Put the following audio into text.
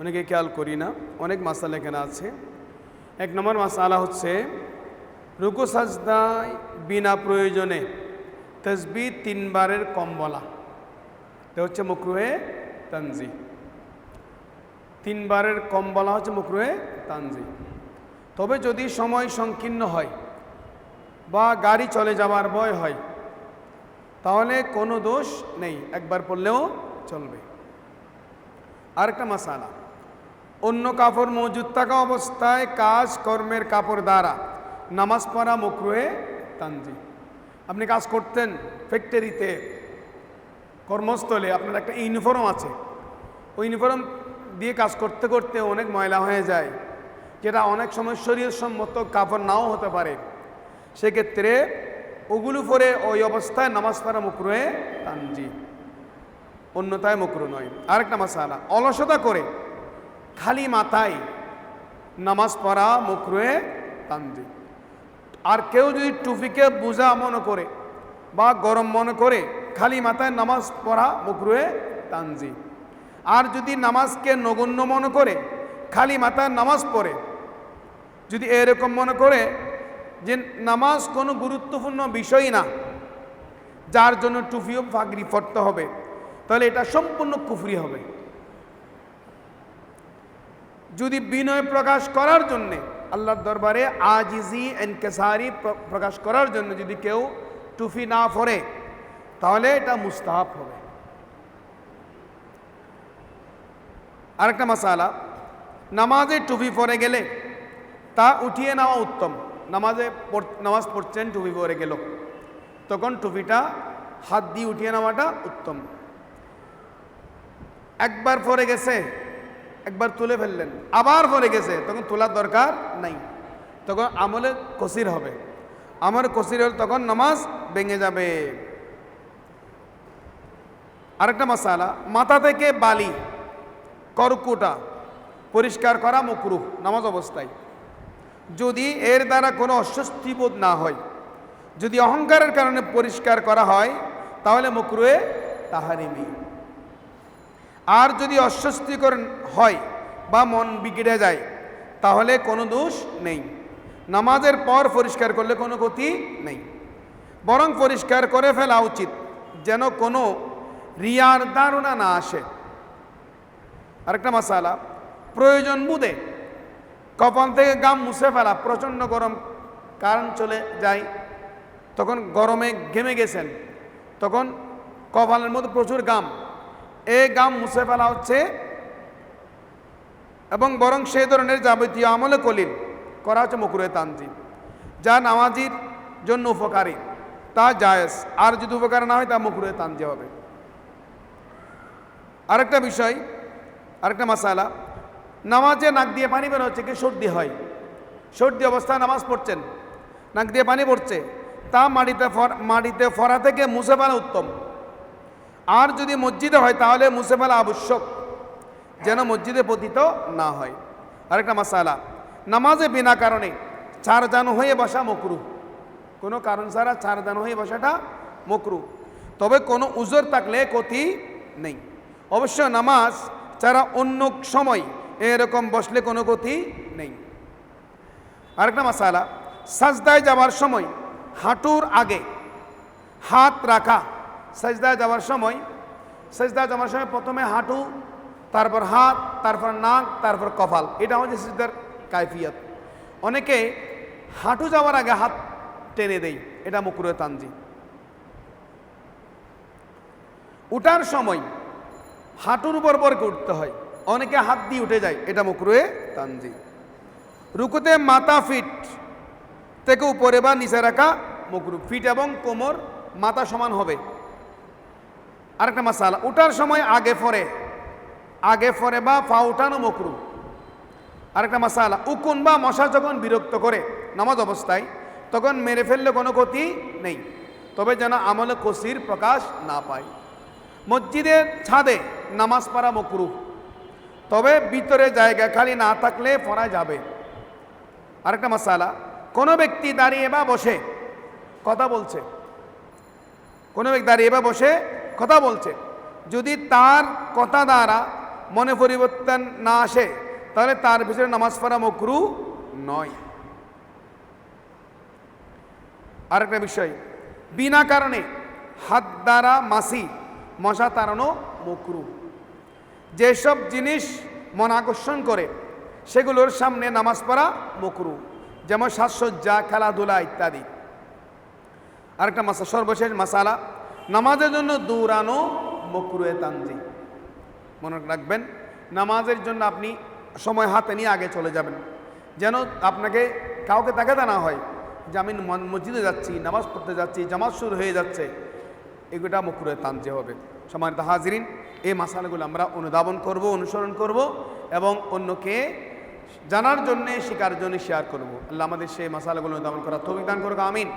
অনেকে খেয়াল করি না, অনেক মাসালা এখানে আছে। এক নম্বর মাসালা হচ্ছে, রুকু সাজদায় বিনা প্রয়োজনে তসবি তিনবারের কম বলা এটা হচ্ছে মুকরুহে তানজি তিনবারের কম বলা হচ্ছে মুকরুহে তানজি তবে যদি সময় সংকীর্ণ হয় বা গাড়ি চলে যাওয়ার ভয় হয়, তাহলে কোনো দোষ নেই, একবার পড়লেও চলবে। আরেকটা মাসালা। অন্য কাপড় মজুদ থাকা অবস্থায় কাজ কর্মের কাপড় দ্বারা। নামাজ পড়া মকরুয়ে তানজি আপনি কাজ করতেন ফ্যাক্টরিতে, কর্মস্থলে, আপনার একটা ইউনিফর্ম আছে। ওই ইউনিফর্ম দিয়ে কাজ করতে করতে অনেক ময়লা হয়ে যায়, যেটা অনেক সময় শরীর সম্মত কাপড় নাও হতে পারে। সেক্ষেত্রে ওগুলো পরে ওই অবস্থায় নামাজ পড়া মুকরুয়ে তানজি অন্যতায় মুকরু নয়। আরেকটা মাসালা, অলসতা করে। খালি মাথায় নামাজ পড়া মুকরুয়ে তানজি আর কেউ যদি টুপিকে বোঝা মনে করে বা গরম মনে করে, খালি মাথায় নামাজ পড়া মুকরুয়ে তানজি আর যদি নামাজকে নগণ্য মনে করে, খালি মাথায় নামাজ পড়ে, যদি এরকম মনে করে যে নামাজ কোনো গুরুত্বপূর্ণ বিষয় না, যার জন্য টুপিও ফাগরি পড়তে হবে, তাহলে এটা সম্পূর্ণ কুফরি হবে। যদি বিনয় প্রকাশ করার জন্যে, আল্লাহর দরবারে আজিজি এনকেসারি প্রকাশ করার জন্য যদি কেউ টুফি না পরে তাহলে এটা মুস্তাহাব হবে। আরেকটা মশালা নামাজে টুপি পরে গেলে তা উঠিয়ে নেওয়া উত্তম। নামাজে নামাজ পড়ছেন টুপি পরে গেল, তখন টুপিটা হাত দিয়ে উঠিয়ে নেওয়াটা উত্তম। একবার পরে গেছে একবার তুলে ফেললেন। আবার পরে গেছে, তখন তোলার দরকার নাই। তখন আমলে কসির হবে। আমার কসির হলে তখন নামাজ ভেঙে যাবে। আরেকটা মশালা মাথা থেকে বালি, করকুটা পরিষ্কার করা মকরুহ, নামাজ অবস্থায়। যদি এর দ্বারা কোনো অস্বস্তি বোধ না হয়, যদি অহংকারের কারণে পরিষ্কার করা হয়, তাহলে মকরুয়ে তাহারিমি। আর যদি অস্বস্তিকর হয় বা মন বিগড়ে যায়, তাহলে কোনো দোষ নেই। নামাজের পর পরিষ্কার করলে কোনো ক্ষতি নেই। বরং পরিষ্কার করে ফেলা উচিত যেন কোনো রিয়ার ধারণা না আসে। আরেকটা মশালা প্রয়োজন বুধে কপাল থেকে গাম মুছে ফেলা প্রচণ্ড গরম কারণ চলে যায়। তখন গরমে ঘেমে গেছেন, তখন কপালের মধ্যে প্রচুর গাম এই গাম মুছে ফেলা হচ্ছে। এবং বরং সেই ধরনের যাবতীয় আমলে কলিল। করা হচ্ছে মকুরে তানজি যা নামাজির জন্য উপকারী, তা জায়েজ। আর যদি উপকার না হয়, তা মকুরে তানজি হবে। আরেকটা বিষয়, আরেকটা মশালা নামাজে নাক দিয়ে পানি বের হচ্ছে কি সর্দি হয়? সর্দি অবস্থায় নামাজ পড়ছেন? নাক দিয়ে পানি পড়ছে? তা মাটিতে মাটিতে ফরা থেকে মুছে ফেলা উত্তম। আর যদি মসজিদে হয়, তাহলে মুছে ফেলা আবশ্যক, যেন মসজিদে পতিত না হয়। আরেকটা মশালা নামাজে বিনা কারণে চার জানো হয়ে বসা মকরু। কোনো কারণ ছাড়া চার জানো হয়ে বসাটা মকরু। তবে কোনো উজোর থাকলে ক্ষতি নেই। অবশ্য নামাজ ছাড়া অন্য সময় এরকম বসলে কোনো ক্ষতি নেই। আরেকটা মশালা সাজদায় যাবার সময় হাঁটুর আগে হাত রাখা। সাজদায় যাওয়ার সময়, সাজদায় যাওয়ার সময় প্রথমে হাঁটু, তারপর হাত, তারপর নাক, তারপর কপাল। এটা হচ্ছে সিজদার কাইফিয়াত। অনেকে হাঁটু যাওয়ার আগে হাত টেনে দেয়, এটা মুকুরে তানজি উঠার সময় হাঁটুর উপর পরকে উঠতে হয়। অনেকে হাত দিয়ে উঠে যায়, এটা মুকরুয়ে তানজি রুকুতে মাথা ফিট থেকে উপরে বা নিচে রাখা মুকরু, ফিট এবং কোমর মাথা সমান হবে। আরেকটা মাসালা, উঠার সময় আগে ফরে আগে ফরে বা ফা উঠানো মকরু। আরেকটা মাসালা, উকুন বা মশা যখন বিরক্ত করে নামাজ অবস্থায়, তখন মেরে ফেললে কোনো ক্ষতি নেই। তবে যেন আমলে কসির প্রকাশ না পায়। মসজিদের ছাদে নামাজ পড়া মকরু। তবে ভিতরে জায়গা খালি না থাকলে পড়া যাবে। আরেকটা মশালা কোনো ব্যক্তি দাঁড়িয়ে বা বসে, কথা বলছে। কোনো ব্যক্তি দাঁড়িয়ে বা বসে কথা বলছে। যদি তার কথা দ্বারা মনে পরিবর্তন না আসে, তাহলে তার ভিতরে নামাজ পড়া মকরু নয়। আরেকটা বিষয়, বিনা কারণে হাত দ্বারা মাসি মশা তাড়ানো মকরু। যেসব জিনিস মন আকর্ষণ করে, সেগুলোর সামনে নামাজ পড়া মকরু, যেমন সাজসজ্জা, খেলাধুলা ইত্যাদি। আরেকটা মাসা, সর্বশেষ মাসালা নামাজের জন্য দৌড়ানো মকরুয়ে তানজি মনে রাখবেন, নামাজের জন্য আপনি সময় হাতে নিয়ে আগে চলে যাবেন। যেন আপনাকে কাউকে তাকাতে না হয় যে আমি মসজিদে যাচ্ছি, নামাজ পড়তে যাচ্ছি জামাজ শুরু হয়ে যাচ্ছে। এগুলো মুখরে টানতে হবে। সম্মানিত হাজিরিন এই মাসালাগুলো আমরা অনুধাবন করব, অনুসরণ করব এবং অন্যকে জানার জন্যে শেখার জন্য শেয়ার করব। আল্লাহ আমাদের সেই মাসালাগুলো অনুধাবন করার তৌফিক করুক, আমিন।